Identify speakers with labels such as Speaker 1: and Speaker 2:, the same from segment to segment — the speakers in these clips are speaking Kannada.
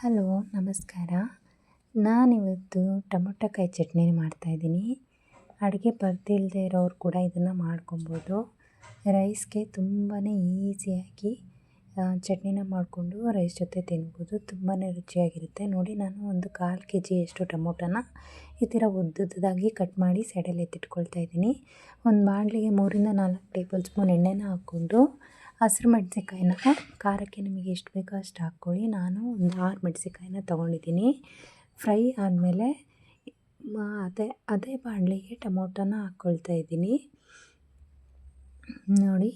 Speaker 1: ಹಲೋ, ನಮಸ್ಕಾರ. ನಾನಿವತ್ತು ಟೊಮೊಟೊಕಾಯಿ ಚಟ್ನಿ ಮಾಡ್ತಾಯಿದ್ದೀನಿ ಅಡುಗೆ ಬರ್ತಿಲ್ಲದೆ ಇರೋರು ಕೂಡ ಇದನ್ನು ಮಾಡ್ಕೊಬೋದು. ರೈಸ್ಗೆ ತುಂಬಾ ಈಸಿಯಾಗಿ ಚಟ್ನಿನ ಮಾಡಿಕೊಂಡು ರೈಸ್ ಜೊತೆ ತಿನ್ಬೋದು. ತುಂಬಾ ರುಚಿಯಾಗಿರುತ್ತೆ. ನೋಡಿ, ನಾನು ಒಂದು ಕಾಲು ಕೆ ಜಿಯಷ್ಟು ಟೊಮೊಟೊನ ಈ ಥರ ಉದ್ದುದ್ದಾಗಿ ಕಟ್ ಮಾಡಿ ಸೈಡಲ್ಲಿ ಎತ್ತಿಟ್ಕೊಳ್ತಾ ಇದ್ದೀನಿ. ಒಂದು ಬಾಣಲಿಗೆ ಮೂರಿಂದ ನಾಲ್ಕು ಟೇಬಲ್ ಸ್ಪೂನ್ ಎಣ್ಣೆನ ಹಾಕ್ಕೊಂಡು ಹಸಿರು ಮೆಣಸಿನ್ಕಾಯಿನ. ಖಾರಕ್ಕೆ ನಿಮಗೆ ಎಷ್ಟು ಬೇಕೋ ಅಷ್ಟು ಹಾಕ್ಕೊಳ್ಳಿ. ನಾನು ಒಂದು ಆರು ಮೆಣಸಿನ್ಕಾಯಿನ ತೊಗೊಂಡಿದ್ದೀನಿ. ಫ್ರೈ ಆದಮೇಲೆ ಅದೇ ಅದೇ ಬಾಣಲಿಗೆ ಟೊಮೊಟೊನ ಹಾಕ್ಕೊಳ್ತಾ ಇದ್ದೀನಿ. ನೋಡಿ,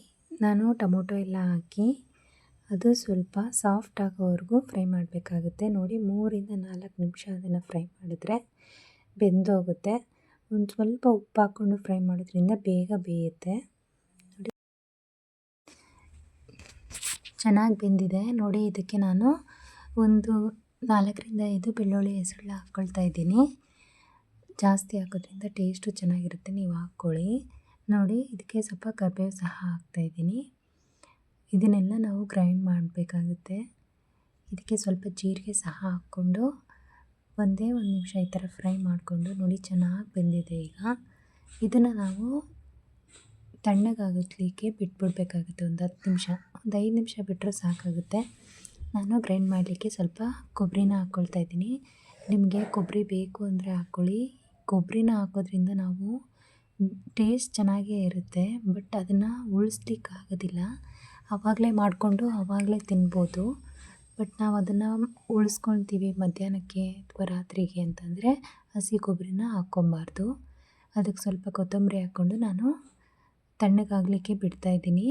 Speaker 1: ನಾನು ಟೊಮೊಟೊ ಎಲ್ಲ ಹಾಕಿ ಅದು ಸ್ವಲ್ಪ ಸಾಫ್ಟ್ ಆಗೋವರೆಗೂ ಫ್ರೈ ಮಾಡಬೇಕಾಗುತ್ತೆ. ನೋಡಿ, ಮೂರಿಂದ ನಾಲ್ಕು ನಿಮಿಷ ಅದನ್ನು ಫ್ರೈ ಮಾಡಿದ್ರೆ ಬೆಂದೋಗುತ್ತೆ. ಒಂದು ಸ್ವಲ್ಪ ಉಪ್ಪು ಹಾಕ್ಕೊಂಡು ಫ್ರೈ ಮಾಡೋದ್ರಿಂದ ಬೇಗ ಬೇಯುತ್ತೆ. ಚೆನ್ನಾಗಿ ಬೆಂದಿದೆ. ನೋಡಿ, ಇದಕ್ಕೆ ನಾನು ಒಂದು ನಾಲ್ಕರಿಂದ ಐದು ಬೆಳ್ಳುಳ್ಳಿ ಹೆಸರು ಹಾಕ್ಕೊಳ್ತಾ ಇದ್ದೀನಿ. ಜಾಸ್ತಿ ಹಾಕೋದ್ರಿಂದ ಟೇಸ್ಟು ಚೆನ್ನಾಗಿರುತ್ತೆ, ನೀವು ಹಾಕ್ಕೊಳ್ಳಿ. ನೋಡಿ, ಇದಕ್ಕೆ ಸ್ವಲ್ಪ ಕರ್ಬೇವು ಸಹ ಹಾಕ್ತಾಯಿದ್ದೀನಿ ಇದನ್ನೆಲ್ಲ ನಾವು ಗ್ರೈಂಡ್ ಮಾಡಬೇಕಾಗುತ್ತೆ. ಇದಕ್ಕೆ ಸ್ವಲ್ಪ ಜೀರಿಗೆ ಸಹ ಹಾಕ್ಕೊಂಡು ಒಂದೇ ಒಂದು ನಿಮಿಷ ಈ ಥರ ಫ್ರೈ ಮಾಡಿಕೊಂಡು ನೋಡಿ, ಚೆನ್ನಾಗಿ ಬೆಂದಿದೆ ಈಗ. ಇದನ್ನು ನಾವು ತಣ್ಣಗಾಗಲಿಕ್ಕೆ ಬಿಟ್ಬಿಡ್ಬೇಕಾಗುತ್ತೆ ಒಂದು ಹತ್ತು ನಿಮಿಷ. ಒಂದು ಐದು ನಿಮಿಷ ಬಿಟ್ಟರೆ ಸಾಕಾಗುತ್ತೆ. ನಾನು ಗ್ರೈಂಡ್ ಮಾಡಲಿಕ್ಕೆ ಸ್ವಲ್ಪ ಕೊಬ್ಬರಿನ ಹಾಕ್ಕೊಳ್ತಾ ಇದ್ದೀನಿ. ನಿಮಗೆ ಕೊಬ್ಬರಿ ಬೇಕು ಅಂದರೆ ಹಾಕ್ಕೊಳ್ಳಿ. ಕೊಬ್ಬರಿನ ಹಾಕೋದ್ರಿಂದ ನಾವು ಟೇಸ್ಟ್ ಚೆನ್ನಾಗೇ ಇರುತ್ತೆ, ಬಟ್ ಅದನ್ನು ಉಳಿಸ್ಲಿಕ್ಕೆ ಆಗೋದಿಲ್ಲ. ಆವಾಗಲೇ ಮಾಡಿಕೊಂಡು ಆವಾಗಲೇ ತಿನ್ಬೋದು. ಬಟ್ ನಾವು ಅದನ್ನು ಉಳಿಸ್ಕೊಳ್ತೀವಿ ಮಧ್ಯಾಹ್ನಕ್ಕೆ ಅಥವಾ ರಾತ್ರಿಗೆ ಅಂತಂದರೆ ಹಸಿ ಕೊಬ್ಬರಿನ ಹಾಕ್ಕೊಬಾರ್ದು ಅದಕ್ಕೆ ಸ್ವಲ್ಪ ಕೊತ್ತಂಬರಿ ಹಾಕ್ಕೊಂಡು ನಾನು ತಣ್ಣಗಾಗಲಿಕ್ಕೆ ಬಿಡ್ತಾಯಿದ್ದೀನಿ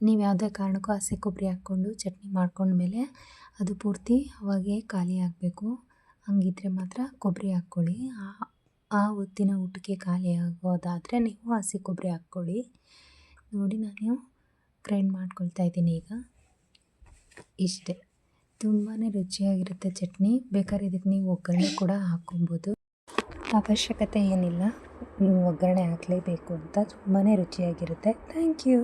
Speaker 1: ನೀವು ಯಾವುದೇ ಕಾರಣಕ್ಕೂ ಹಸಿ ಕೊಬ್ಬರಿ ಹಾಕ್ಕೊಂಡು ಚಟ್ನಿ ಮಾಡ್ಕೊಂಡ್ಮೇಲೆ ಅದು ಪೂರ್ತಿ ಅವಾಗೇ ಖಾಲಿ ಆಗಬೇಕು. ಹಂಗಿದ್ರೆ ಮಾತ್ರ ಕೊಬ್ಬರಿ ಹಾಕ್ಕೊಳ್ಳಿ. ಆ ಹೊತ್ತಿನ ಊಟಕ್ಕೆ ಖಾಲಿ ಆಗೋದಾದರೆ ನೀವು ಹಸಿ ಕೊಬ್ಬರಿ ಹಾಕ್ಕೊಳ್ಳಿ. ನೋಡಿ ನಾನು ಗ್ರೈಂಡ್ ಮಾಡ್ಕೊಳ್ತಾ ಇದ್ದೀನಿ ಈಗ. ಇಷ್ಟೇ. ತುಂಬಾ ರುಚಿಯಾಗಿರುತ್ತೆ ಚಟ್ನಿ. ಬೇಕಾದ್ರೆ ಇದಕ್ಕೆ ನೀವು ಒಗ್ಗರಣೆ ಕೂಡ ಹಾಕ್ಕೊಬೋದು. ಅವಶ್ಯಕತೆ ಏನಿಲ್ಲ. ನೀವು ಒಗ್ಗರಣೆ ಹಾಕಲೇಬೇಕು ಅಂತ ತುಂಬಾ ರುಚಿಯಾಗಿರುತ್ತೆ. Thank you.